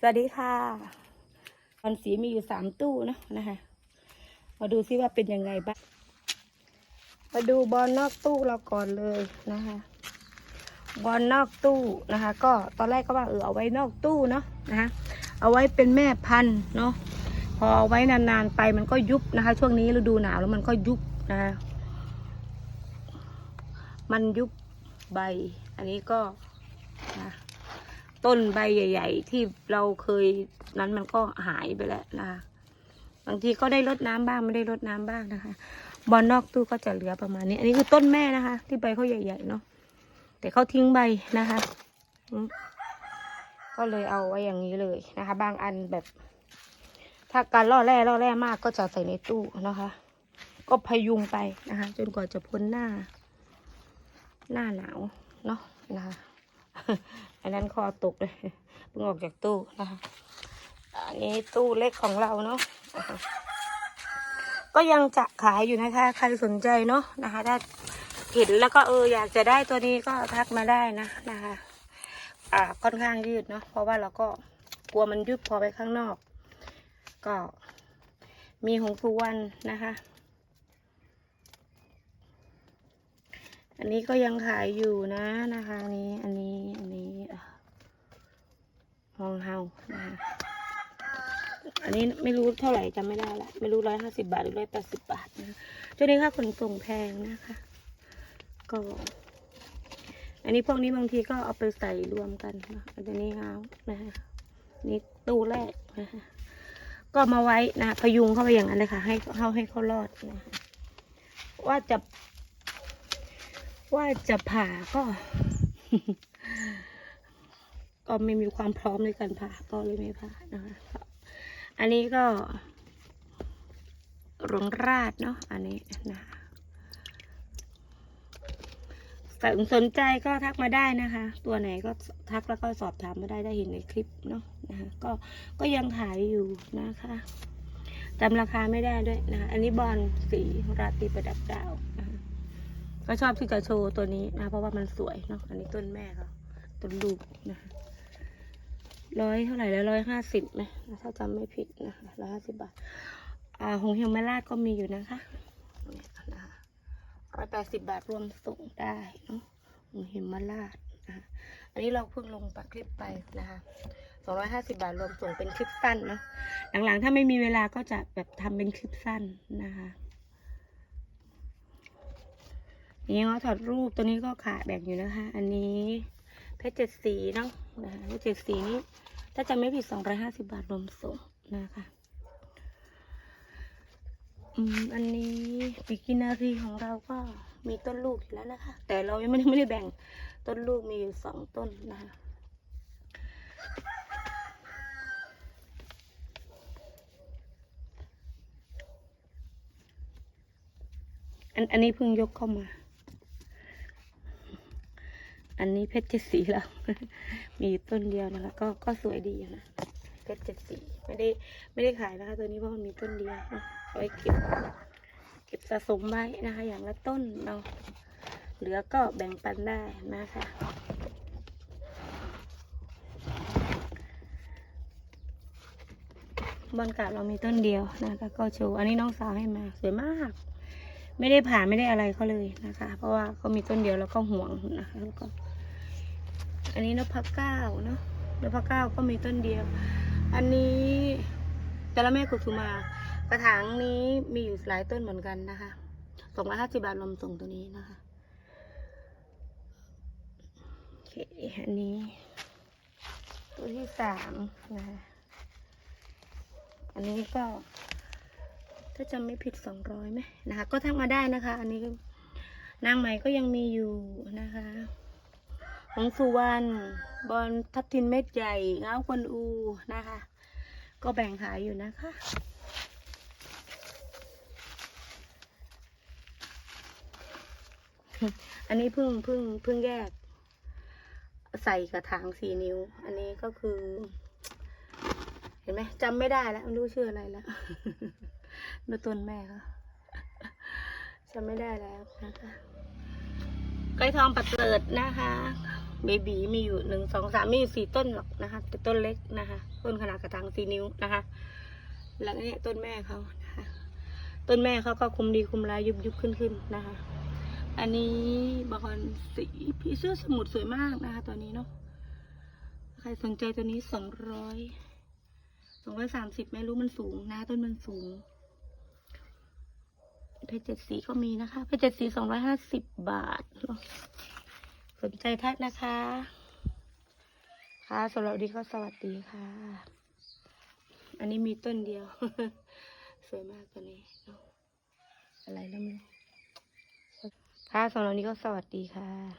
สวัสดีค่ะบอลสีมีอยู่สามตู้นะนะคะ มาดูซิว่าเป็นยังไงบ้าง มาดูบอลนอกตู้เราก่อนเลยนะคะ บอลนอกตู้นะคะ ก็ตอนแรกก็ว่าเออเอาไว้นอกตู้เนาะนะคะ เอาไว้เป็นแม่พันธุ์เนาะ พอเอาไว้นานๆไปมันก็ยุบนะคะ ช่วงนี้ฤดูหนาวแล้วมันก็ยุบนะคะ มันยุบใบ อันนี้ก็นะ ต้นใบใหญ่ ๆ ที่เราเคยนั้นมันก็หายไปแล้วนะคะบางทีก็ได้รดน้ำบ้างไม่ได้รดน้ำบ้างนะคะ บอลนอกตู้ก็จะเหลือประมาณนี้ อันนี้คือต้นแม่นะคะ ที่ใบเขาใหญ่ๆเนาะแต่เขาทิ้งใบนะคะ ก็เลยเอาไว้อย่างนี้เลยนะคะ บางอันแบบ ถ้าการล่อแร่ล่อแร่มากก็จะใส่ในตู้นะคะ ก็พยุงไปนะคะ จนกว่าจะพ้นหน้า หน้าหนาวเนาะนะคะ อันนั้นคอตกเลยเพิ่งออกจากตู้นะคะอันนี้ตู้เล็กของเราเนาะก็ยังจะขายอยู่นะคะ ใครสนใจเนาะนะคะ ถ้าเห็นแล้วก็เอออยากจะได้ตัวนี้ก็ทักมาได้นะนะคะ อ่าค่อนข้างยืดเนาะเพราะว่าเราก็กลัวมันยุบพอไปข้างนอก ก็มีหงสุวรรณนะคะ อันนี้ก็ยังขายอยู่นะนะคะ นี้อันนี้อันนี้อะฮองเฮานะคะอันนี้ไม่รู้เท่าไหร่จำไม่ได้ละไม่รู้ร้อยห้าสิบาทหรือร้อยแปดสิบบาทนะช่วงนี้ค่าขนส่งแพงนะคะ ก็ อันนี้พวกนี้บางทีก็เอาไปใส่รวมกันนะอันนี้เอานะคะนี่ตู้แรกนะคะก็มาไว้นะพยุงเข้าไปอย่างนั้นเลยค่ะ ให้เข้าให้เขารอดนะคะว่าจะ ว่าจะผ่าก็ก็ไม่มีความพร้อมในการผ่าก็เลยไม่ผ่านะคะอันนี้ก็หลวงราดเนาะอันนี้นะคะสนสนใจก็ทักมาได้นะคะ ตัวไหนก็ทักแล้วก็สอบถามมาได้ได้เห็นในคลิปเนาะนะคะก็ก็ยังขายอยู่นะคะจำราคาไม่ได้ด้วยนะคะอันนี้บอลสีราตรีประดับดาวนะคะ ก็ชอบที่จะโชว์ตัวนี้นะเพราะว่ามันสวยเนาะอันนี้ต้นแม่เขาต้นลูกนะคะร้อยเท่าไหร่แล้วร้อยห้าสิบไหมถ้าจำไม่ผิดนะคะร้อยห้าสิบบาท อ่าหงเหี่ยวแม่ลาดก็มีอยู่นะคะนี่นะคะร้อยแปดสิบบาทรวมส่งได้เนาะหงเหี่ยวแม่ลาดนะคะอันนี้เราเพิ่งลงปคลิปไปนะคะสองร้อยห้าสิบาทรวมส่งเป็นคลิปสั้นเนาะหลังๆถ้าไม่มีเวลาก็จะแบบทำเป็นคลิปสั้นนะคะ นี่ว่าถอดรูปตัวนี้ก็ขาแบ่งอยู่นะคะ อันนี้เพชรเจ็ดสีเนาะนะคะเพชรเจ็ดสีนี้ถ้าจำไม่ผิดสองร้อยห้าสิบาทรวมส่งนะคะอืมอันนี้ปิกินารีของเราก็มีต้นลูกอยู่แล้วนะคะ แต่เรายังไม่ได้ไม่ได้แบ่งต้นลูกมีอยู่สองต้นนะคะอันอันนี้เพิ่งยกเข้ามา อันนี้เพชรเจ็ดสีแล้ว มีต้นเดียวนะคะก็ก็สวยดีนะเพชรเจ็ดสีไม่ได้ไม่ได้ขายนะคะ ตัวนี้เพราะมันมีต้นเดียวเอาไว้เก็บเก็บสะสมไว้นะคะ อย่างละต้นเนาะเหลือก็แบ่งปันได้นะคะบอนกาดเรามีต้นเดียวนะคะก็โชว์อันนี้น้องสาวให้มาสวยมาก ไม่ได้ผ่าไม่ได้อะไรเขาเลยนะคะ เพราะว่าเขามีต้นเดียวแล้วก็ห่วงนะคะแล้วก็ อันนี้นพเก้าเนาะนพเก้าก็มีต้นเดียว อันนี้แต่ละแม่กุสุมากระถางนี้มีอยู่หลายต้นเหมือนกันนะคะสองร้อยห้าสิบาทรวมส่งตัวนี้นะคะโอเคอันนี้ ตัวที่สามนะคะอันนี้ก็ ถ้าจำไม่ผิดสองร้อยไหมนะคะ ก็ทักมาได้นะคะ อันนี้นางไหม่ก็ยังมีอยู่นะคะ งสุวรรณบอลทับทินเม็ดใหญ่เงาควนอูนะคะ ก็แบ่งขายอยู่นะคะ อันนี้เพิ่งเพิ่งเพิ่งแยก ใส่กระถางสี่นิ้ว อันนี้ก็คือ เห็นไหมจำไม่ได้แล้วไม่รู้ชื่ออะไรแล้วดูต้นแม่เขาจำไม่ได้แล้วนะคะไก่ทองปัดเปิดนะคะ เบบีมีอยู่หนึ่งสองสามมีอยู่สี่ต้นหรอกนะคะ แต่ต้นเล็กนะคะ ต้นขนาดกระถางสี่นิ้วนะคะ แล้วก็เนี่ยต้นแม่เขานะคะต้นแม่เขาก็คุมดีคุมลายยุบยุบขึ้นขึ้นนะคะ อันนี้บอลสีผีเสื้อสมุทรสวยมากนะคะตัวนี้เนาะใครสนใจตัวนี้สองร้อยสองร้อยสามสิบไม่รู้มันสูงนะต้นมันสูงเพชรเจ็ดสีก็มีนะคะเพชรเจ็ดสีสองร้อยห้าสิบบาทเนาะ สนใจทักนะคะ ค่ะสำหรับนี้ก็สวัสดีค่ะ อันนี้มีต้นเดียว สวยมากตัวนี้อะไรแล้วมั้ยค่ะสำหรับนี้ก็สวัสดีค่ะ